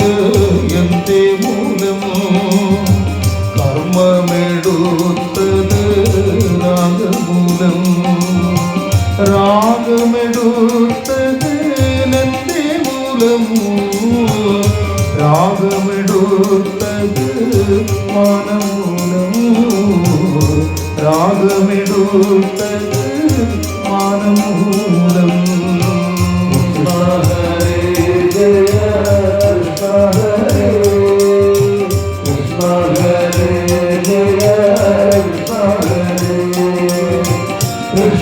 എന്റെ മൂലം കർമ്മമെടുത്തത് രാഗമൂലം രാഗമെടുത്തത് എന്റെ മൂലം രാഗമെടുത്തത് മാനമൂലം രാഗമെടുത്തത് മാനമൂലം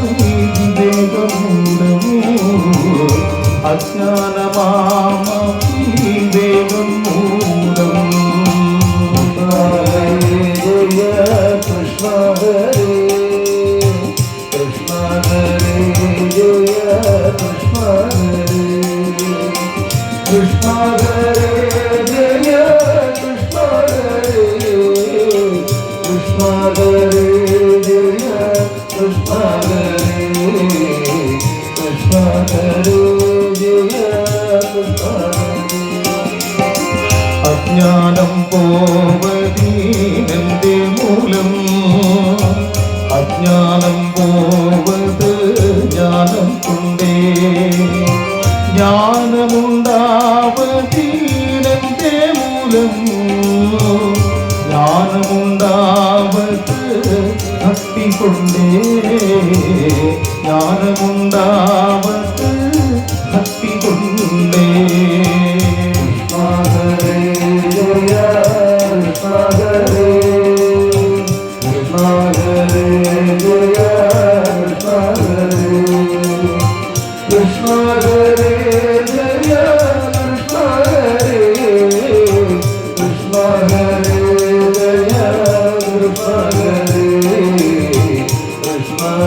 അജ്ഞാനമാമൂലം അജ്ഞാനമാമൂലം മൂലം ജയ കൃഷ്ണ ഹരേ കൃഷ്ണ ഹരേ ജയ കൃഷ്ണ ഹരേ കൃഷ്ണ ഹരേ ജയ കൃഷ്ണ ഹരേ കൃഷ്ണ ഹരേ അജ്ഞാനം പോവത് ജ്ഞാനം കൊണ്ടേ. ജ്ഞാനമുണ്ടാവതീനന്റെ മൂലം ജ്ഞാനമുണ്ടാവത് ഭക്തി കൊണ്ടേ. ജ്ഞാനമുണ്ടാവത്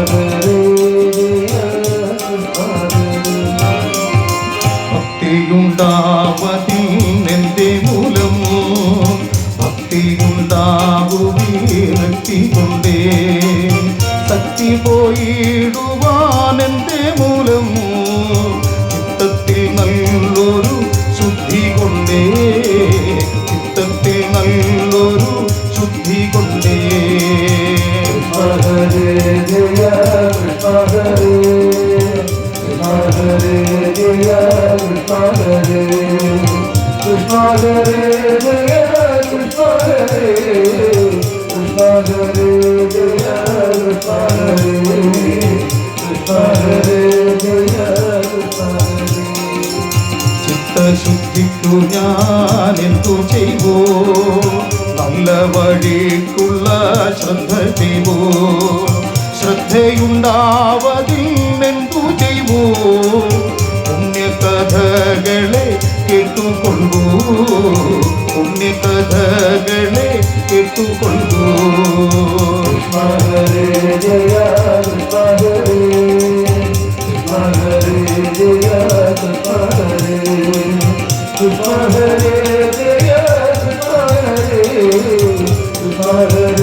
Father. ചിത്തശുദ്ധിക്കു ഞാൻ എന്തു ചെയ്വോ? നല്ല വഴിക്കുള്ള ശ്രദ്ധ ചെയ്യോ ശ്രദ്ധയുണ്ടാവതിൽ എന്തു ചെയ്വോ? പുണ്യകഥകളെ ಕೇಟುಕೊಂಡು ಪುಣ್ಯ ಕಥಗಳೇ ಕೇಟುಕೊಂಡು ಮಗರೇ ಜಯ ಮಗರೇ ಮಗರೇ ಜಯ ಮಗರೇ ಮಗರೇ ಜಯ ಮಗರೇ ಮಗರೇ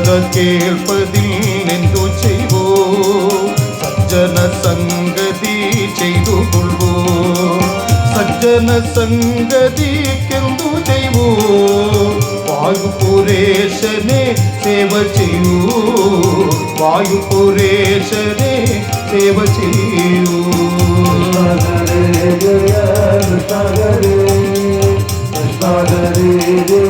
സക്കത കേൾപ്പതിൽ എന്തു ചെയ്വോ സജ്ജന സംഗതി ചെയ്തു കൊള്ളുവോ സജ്ജന സംഗതിക്കെന്തു ചെയ്വോ വായുപുരേശനെ സേവ ചെയ്യൂ വായുപുരേശനെ സേവ ചെയ്യൂ ജയ